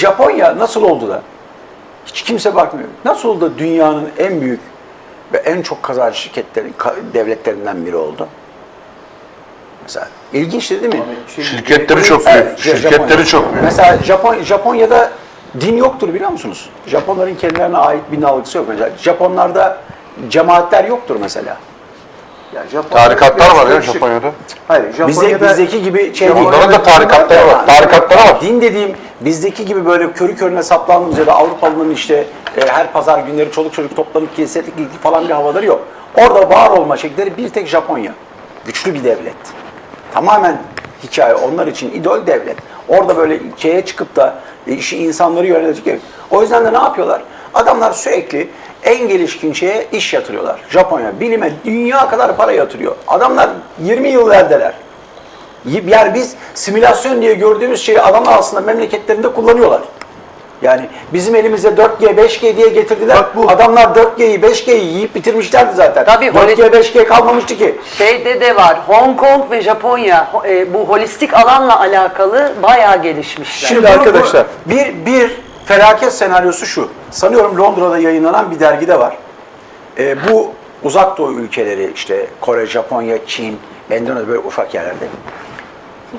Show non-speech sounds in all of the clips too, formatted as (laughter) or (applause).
Japonya nasıl oldu da? Hiç kimse bakmıyor. Nasıl oldu da dünyanın en büyük ve en çok kazancı şirketlerin, devletlerinden biri oldu? Mesela ilginç değil mi? Şey, Şirketleri çok Evet, büyük. Japonya. Şirketleri çok büyük. Mesela Japon, Japonya'da din yoktur biliyor musunuz? Japonların kendilerine ait bir algısı yok. Mesela Japonlarda cemaatler yoktur mesela. Ya Japonya'da Tarikatlar var ya Japonya'da. Hayır, Japonya'da bizdeki gibi şey değil. Onların da tarikatları var. Tarikatları var. Din dediğim bizdeki gibi böyle körü körüne saplandığımız ya da Avrupalıların işte e, her pazar günleri çoluk çocuk toplanıp kiliselik ilgi falan bir havaları yok. Orada var olma şekilleri bir tek Japonya. Güçlü bir devlet. Tamamen hikaye onlar için idol devlet. Orada böyle şeye çıkıp da e, işi insanları yönetecek. O yüzden de ne yapıyorlar? Adamlar sürekli en gelişkin şeye iş yatırıyorlar. Japonya bilime dünya kadar para yatırıyor. Adamlar 20 yıl verdiler. Yani biz simülasyon diye gördüğümüz şeyi adamlar aslında memleketlerinde kullanıyorlar. Yani bizim elimize 4G, 5G diye getirdiler. Bak bu- Adamlar 4G'yi, 5G'yi yiyip bitirmişlerdi zaten. Tabii, 4G, 5G kalmamıştı ki. Şeyde de var. Hong Kong ve Japonya e, bu holistik alanla alakalı bayağı gelişmişler. Şimdi Bu- arkadaşlar bir bir felaket senaryosu şu. Sanıyorum Londra'da yayınlanan bir dergide var. Ee, bu uzak doğu ülkeleri işte Kore, Japonya, Çin, Endonezya böyle ufak yerlerde.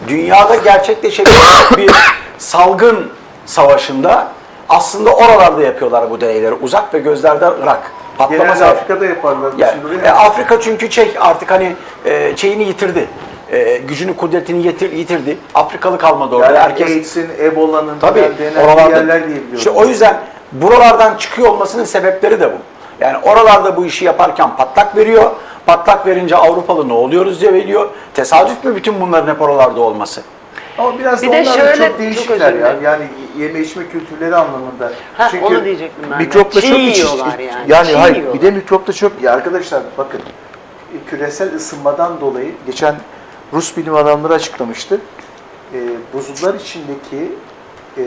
Dünyada gerçekleşebilecek (laughs) bir salgın savaşında aslında oralarda yapıyorlar bu deneyleri. Uzak ve gözlerden ırak. Patlama genelde Afrika'da yaparlar. yani, e, Afrika çünkü şey artık hani e, şeyini yitirdi. E, gücünü, kudretini yitir, yitirdi. Afrikalı kalmadı orada. yani Herkes AIDS'in, Ebola'nın Tabii oralarda. yerler diye biliyorum. İşte o yüzden buralardan çıkıyor olmasının sebepleri de bu. Yani oralarda bu işi yaparken patlak veriyor. Patlak verince Avrupalı ne oluyoruz diye veriyor. Tesadüf mü bütün bunların hep oralarda olması? Ama biraz Bir da de onlar da şöyle- çok çok değişikler özür ya. Yani yeme içme kültürleri anlamında. Heh, onu diyecektim ben. Mikropla çok iç, yani, Yani çiğ hayır yiyorlar. bir de mikropla çok. Ya arkadaşlar bakın küresel ısınmadan dolayı geçen Rus bilim adamları açıklamıştı. E, buzullar içindeki e,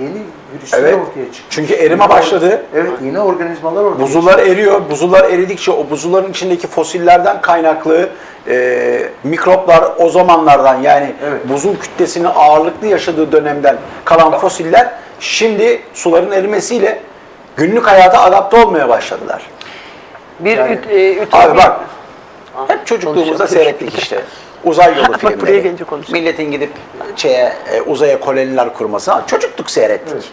yeni virüsler Evet. ortaya çıktı. Çünkü erime başladı. Evet yeni organizmalar ortaya Buzullar eriyor. Buzullar eridikçe o buzulların içindeki fosillerden kaynaklı e, mikroplar o zamanlardan yani Evet. buzul kütlesinin ağırlıklı yaşadığı dönemden kalan fosiller şimdi suların erimesiyle günlük hayata adapte olmaya başladılar. Bir Yani- üt, e, ütopik- Abi bak Ah, hep çocukluğumuzda seyrettik işte. Uzay yolu (laughs) Bak filmleri. buraya gelince konuşalım. Milletin gidip şeye, e, uzaya koloniler kurması. Ha, Çocukluk seyrettik. Evet.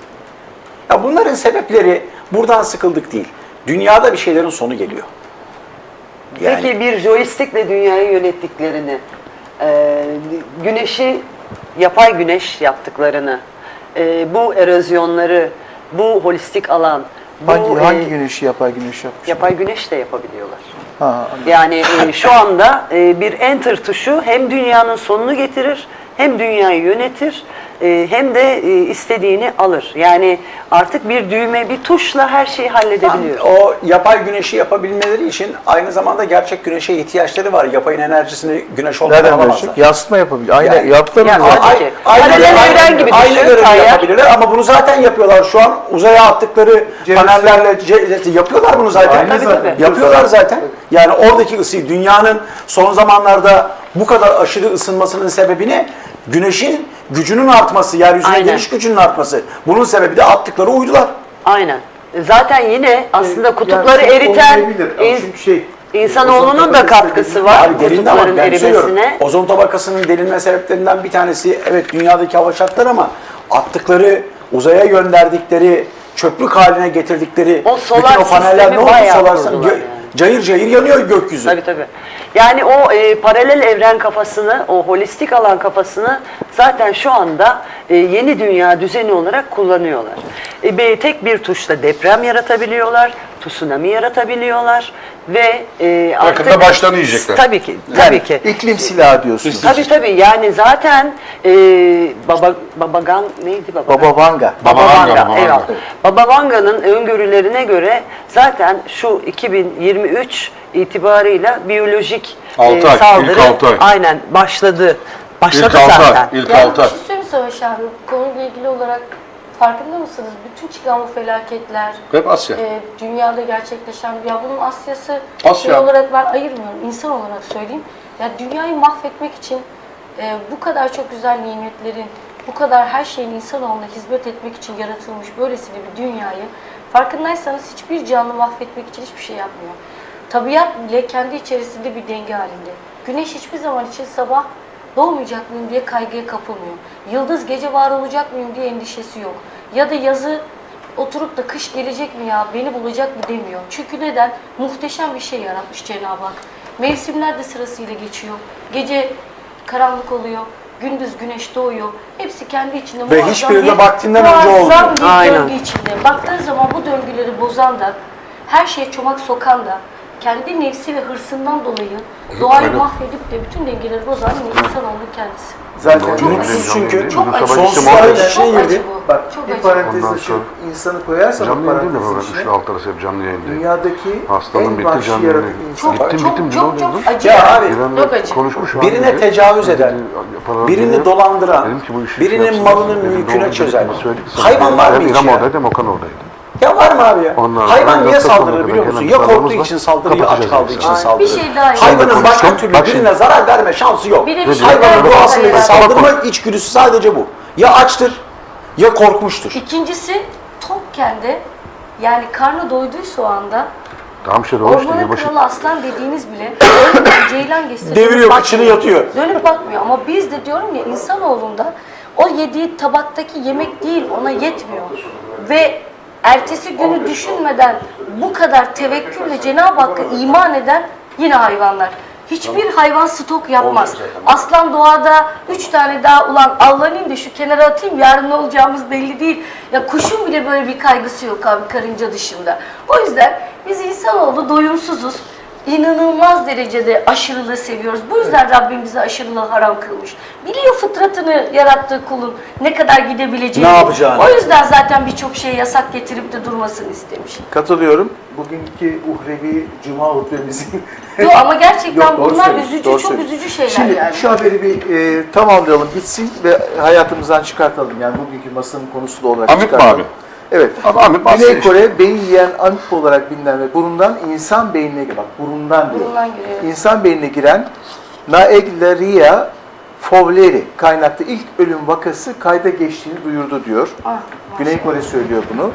Ya bunların sebepleri buradan sıkıldık değil. Dünyada bir şeylerin sonu geliyor. Yani- Peki bir joystickle dünyayı yönettiklerini, e, güneşi yapay güneş yaptıklarını, e, bu erozyonları, bu holistik alan, bu Hangi, e, hangi güneşi yapay güneş yapmış? yapay güneş de yapabiliyorlar. Ha. Yani e, şu anda e, bir enter tuşu hem dünyanın sonunu getirir, hem dünyayı yönetir, e, hem de e, istediğini alır. Yani artık bir düğme, bir tuşla her şeyi halledebiliyor. O yapay güneşi yapabilmeleri için aynı zamanda gerçek güneşe ihtiyaçları var. Yapayın enerjisini güneş olmadan Nereden alamazlar. verecek? Yansıtma yapabilir. Aynen Yani- yaptılar Yani mı? Ki. Aynı, aynı, gibi aynı görevi yapabilirler ama bunu zaten yapıyorlar. Şu an uzaya attıkları panellerle ce- yapıyorlar bunu zaten. Tabii, zaten. tabii. Yapıyorlar zaten. Yani oradaki ısıyı dünyanın son zamanlarda bu kadar aşırı ısınmasının sebebi ne? Güneşin gücünün artması, yeryüzüne Aynen. geliş gücünün artması. Bunun sebebi de attıkları uydular. Aynen. Zaten yine aslında kutupları Yani eriten ama in- şey, insanoğlunun da katkısı var ama kutupların söylüyorum. erimesine. Ozon tabakasının delinme sebeplerinden bir tanesi evet dünyadaki hava şartları ama attıkları uzaya gönderdikleri çöplük haline getirdikleri O solar bütün o paneller ne oldu solar Cayır cayır yanıyor gökyüzü. Tabii tabii. Yani o e, paralel evren kafasını, o holistik alan kafasını zaten şu anda e, yeni dünya düzeni olarak kullanıyorlar. E, tek bir tuşla deprem yaratabiliyorlar, tsunami yaratabiliyorlar ve e, artık... Yakında başlarını yiyecekler. Tabii ki, tabii Yani ki. iklim silahı diyorsunuz. Tabii tabii yani zaten e, Baba Babagan neydi Baba? Baba Vanga. Baba Baba Vanga, Baba eyvallah. Vanga. Baba Vanga'nın öngörülerine göre zaten şu 2023 itibarıyla biyolojik e, Altı ay, saldırı ilk altı ay. aynen başladı. Başladı İlk altı zaten. ay. İlk Yani altı bir ay. şey söyleyeyim Savaş abi. Konuyla ilgili olarak farkında mısınız? Bütün çıkan bu felaketler, Hep Asya. e, dünyada gerçekleşen, ya bunun Asya'sı Asya. şey olarak ben ayırmıyorum, insan olarak söyleyeyim. Ya dünyayı mahvetmek için e, bu kadar çok güzel nimetlerin, bu kadar her şeyin insanoğluna hizmet etmek için yaratılmış böylesine bir dünyayı farkındaysanız hiçbir canlı mahvetmek için hiçbir şey yapmıyor. Tabiat bile kendi içerisinde bir denge halinde. Güneş hiçbir zaman için sabah doğmayacak mıyım diye kaygıya kapılmıyor. Yıldız gece var olacak mıyım diye endişesi yok. Ya da yazı oturup da kış gelecek mi ya beni bulacak mı demiyor. Çünkü neden? Muhteşem bir şey yaratmış Cenab-ı Hak. Mevsimler de sırasıyla geçiyor. Gece karanlık oluyor. Gündüz güneş doğuyor. Hepsi kendi içinde Ve muazzam hiçbiri de bir- vaktinden önce muazzam olmuyor. bir Aynen. döngü içinde. Baktığın zaman bu döngüleri bozan da, her şeye çomak sokan da, kendi nefsi ve hırsından dolayı doğayı Aynen. mahvedip de bütün dengeleri bozan yine insanoğlu kendisi. Zaten Çok çünkü. Çok acı. Sonsuza muhabbet- kadar Çok şey acı girdi. bu. Bak Çok bir acı. parantez Ondan açıp sonra- insanı koyarsan Canlı o yayın değil mi parantezin böyle? içine Şu alt arası hep canlı yayındayım. dünyadaki Hastalığın en bitti, vahşi canlı yaratık yayın. insan. Çok Gittim, çok gittim, çok ne çok oldu? acı. Ya abi, Çok acı. konuşmuş. Birine tecavüz eden, birini dolandıran, birinin malının mülküne çözen. dediklerini söyledik sana. Hayvan var mı hiç İrem ya? oradaydı Okan oradaydı. Ya var mı abi ya? Ondan Hayvan niye saldırır biliyor musun? Ya korktuğu için saldırır ya aç kaldığı için Aa, bir saldırır. şey daha Hayvanın başka türlü birine zarar verme şansı yok. Şey Hayvanın doğasındaki saldırma içgüdüsü sadece bu. Ya açtır ya korkmuştur. İkincisi tokken de yani karnı doyduysa o anda Tamam işte doğru işte ormanın yılbaşı. kralı aslan dediğiniz bile (laughs) önünden ceylan geçse Deviriyor, dönüp kıçını yatıyor. Dönüp bakmıyor ama biz de diyorum ya insanoğlunda o yediği tabaktaki yemek değil ona yetmiyor. Ve ertesi günü düşünmeden bu kadar tevekkülle Cenab-ı Hakk'a iman eden yine hayvanlar. Hiçbir hayvan stok yapmaz. Aslan doğada üç tane daha ulan avlanayım da şu kenara atayım yarın ne olacağımız belli değil. Ya kuşun bile böyle bir kaygısı yok abi karınca dışında. O yüzden biz insanoğlu doyumsuzuz. İnanılmaz derecede aşırılığı seviyoruz. Bu yüzden Rabbim bize aşırılığı haram kılmış. Biliyor fıtratını yarattığı kulun ne kadar gidebileceğini. Ne yapacağını. O yüzden zaten birçok şeye yasak getirip de durmasını istemiş. Katılıyorum. Bugünkü uhrevi cuma hutbemizin (laughs) Yok ama gerçekten Yok, doğru bunlar üzücü, doğru çok söylüyorsun. üzücü şeyler Şimdi yani. şu haberi bir e, tamamlayalım, bitsin ve hayatımızdan çıkartalım. Yani bugünkü masanın konusu da olarak Amip mi çıkartalım. abi? Evet. Abi amip Güney işte. Kore beyin yiyen amip olarak bilinen ve burundan insan beynine bak burundan diyor. Burundan giriyor. İnsan beynine giren Naegleria fovleri kaynaklı ilk ölüm vakası kayda geçtiğini duyurdu diyor. Ah, Güney Kore söylüyor bunu.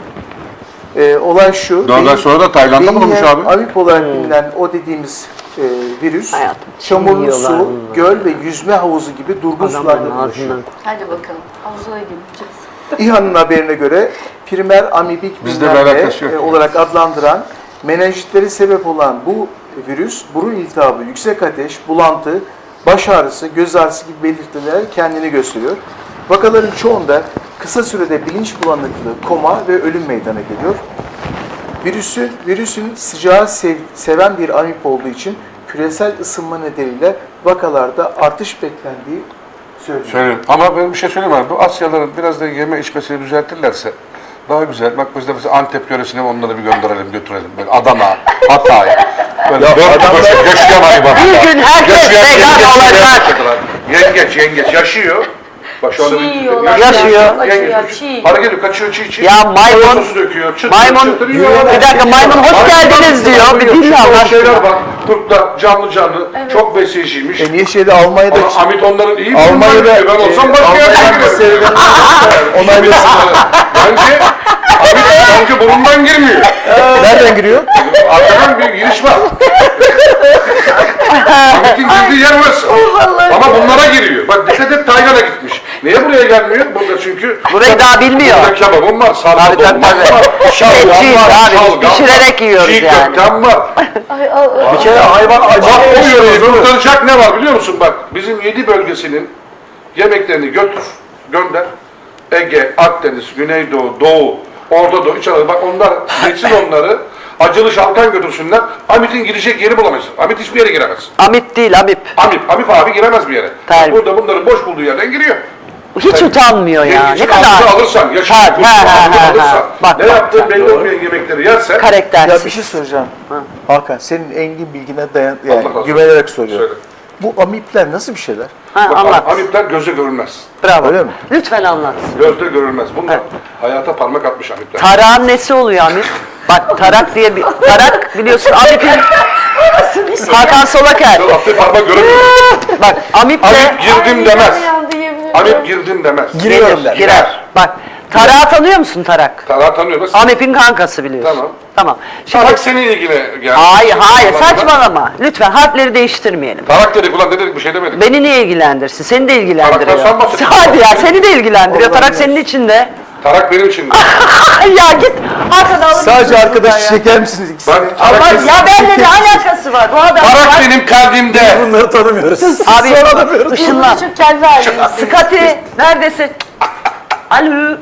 Ee, olay şu. Dört ay beyin- sonra da Tayland'da bulunmuş abi. Amip olarak bilinen o dediğimiz e, virüs Hayatım, çamurlu yiyorlar su, bunlar. göl ve yüzme havuzu gibi durgun sularda Adamların buluşuyor. ağzından. (laughs) Hadi bakalım. Havuza gideceğiz. İHA'nın haberine göre primer amibik Bizde bilmem bir ne, alakası yok. e, olarak adlandıran menenjitleri sebep olan bu virüs burun iltihabı, yüksek ateş, bulantı, baş ağrısı, göz ağrısı gibi belirtiler kendini gösteriyor. Vakaların çoğunda kısa sürede bilinç bulanıklığı, koma ve ölüm meydana geliyor. Virüsün, virüsün sıcağı sev- seven bir amip olduğu için küresel ısınma nedeniyle vakalarda artış beklendiği söyleniyor. Söyleyeyim. Ama ben bir şey söyleyeyim abi. Bu Asyalıların biraz da yeme içmesini düzeltirlerse daha güzel. Bak biz de mesela Antep yöresine onları bir gönderelim, götürelim. Böyle Adana, (laughs) Hatay. Böyle dört adamlar... göçmen hayvan. Bir gün herkes vegan olacak. Yengeç, yengeç yaşıyor. Bak şu anda Çiğ bir- yiyorlar. Yaşıyor. Çok acı ya, Yengeç. çiğ. Hareket ediyor, kaçıyor çiğ çiğ. Ya maymun- sosu döküyor, çıtır maymun- çıtır yiyor. Bir dakika, maymun hoş geldiniz diyor. Bir dinle Şimdi Allah o şeyler aşkına. bak, kurtlar canlı canlı, çok besleyiciymiş. E niye şeyde Almanya'da Ama Amit onların iyi Almanya'da Almanya'da ben olsam e, başka yere Almanya'da giderim. seyreden onaylasın. Bence Amit bence burundan girmiyor. Nereden giriyor? Arkadan bir giriş var. Amit'in girdiği yer orası. Ama bunlara giriyor. Bak dikkat et Tayland'a gitmiş. Niye buraya gelmiyor? Burada çünkü Burayı daha bilmiyor. burada kebabım var, sarma Tabii, tabii, dolma tabii. var, şalgam Etçiyiz var, abi, şalgam var, pişirerek yiyoruz çiğ yani. köftem var. Ay, ay, ay. Bir kere hayvan acı Bak yöreyi kurtaracak ne var biliyor musun? Bak bizim yedi bölgesinin yemeklerini götür, gönder. Ege, Akdeniz, Güneydoğu, Doğu, Orta Doğu, İç Anadolu. Bak onlar, geçsin (laughs) onları. Acılı şalkan götürsünler. Amit'in girecek yeri bulamayız. Amit hiçbir yere giremez. Amit değil Amip. Amip, Amip abi giremez bir yere. Tabii. Burada bunların boş bulduğu yerden giriyor. Hiç utanmıyor ya. Ne kadar alırsan, yaşını Ha, ha, ha, ağzını ha, alırsan, ha. Bak, ne bak, yaptığı bak, belli olmayan yemekleri yersen, karaktersiz. Ya bir şey soracağım. Hakan senin engin bilgine dayan Allah yani olsun. güvenerek soruyorum. Söyle. Bu amipler nasıl bir şeyler? Ha, bak, anlat. Amipler göze görünmez. Bravo. Öyle mi? Lütfen anlat. Gözde görünmez. Bunlar hayata parmak atmış Amipler. Tarağın nesi oluyor Amip? Bak tarak diye bir tarak biliyorsun Amip'in Hakan Solaker. Attığı parmak göremiyor. Bak Amip de Amip girdim demez. Hamip girdim demez. Giriyorum der. Girer. Bak Tarak'ı tanıyor musun Tarak? Tarak tanıyor nasıl? Hamip'in kankası biliyorsun. Tamam. Tamam. Şimdi Tarak senin ilgine geldi. Hayır hayır saçmalama. Lütfen harfleri değiştirmeyelim. Tarak dedik ulan ne dedik bir şey demedik. Beni niye ilgilendirsin? Seni de ilgilendiriyor. Tarak'tan sen bahsediyorsun. Hadi ya seni de ilgilendiriyor. Tarak senin içinde. Tarak benim için. (laughs) ya git arkada alır Sadece mısın arkadaşı buradan ya? çeker misiniz ikisini? Bak Tarak, ya benimle ne alakası var? Bu adam Tarak benim kalbimde. Bunları tanımıyoruz. Abi ışınlan. Çok kendi halinde. Skati neredesin? Alo.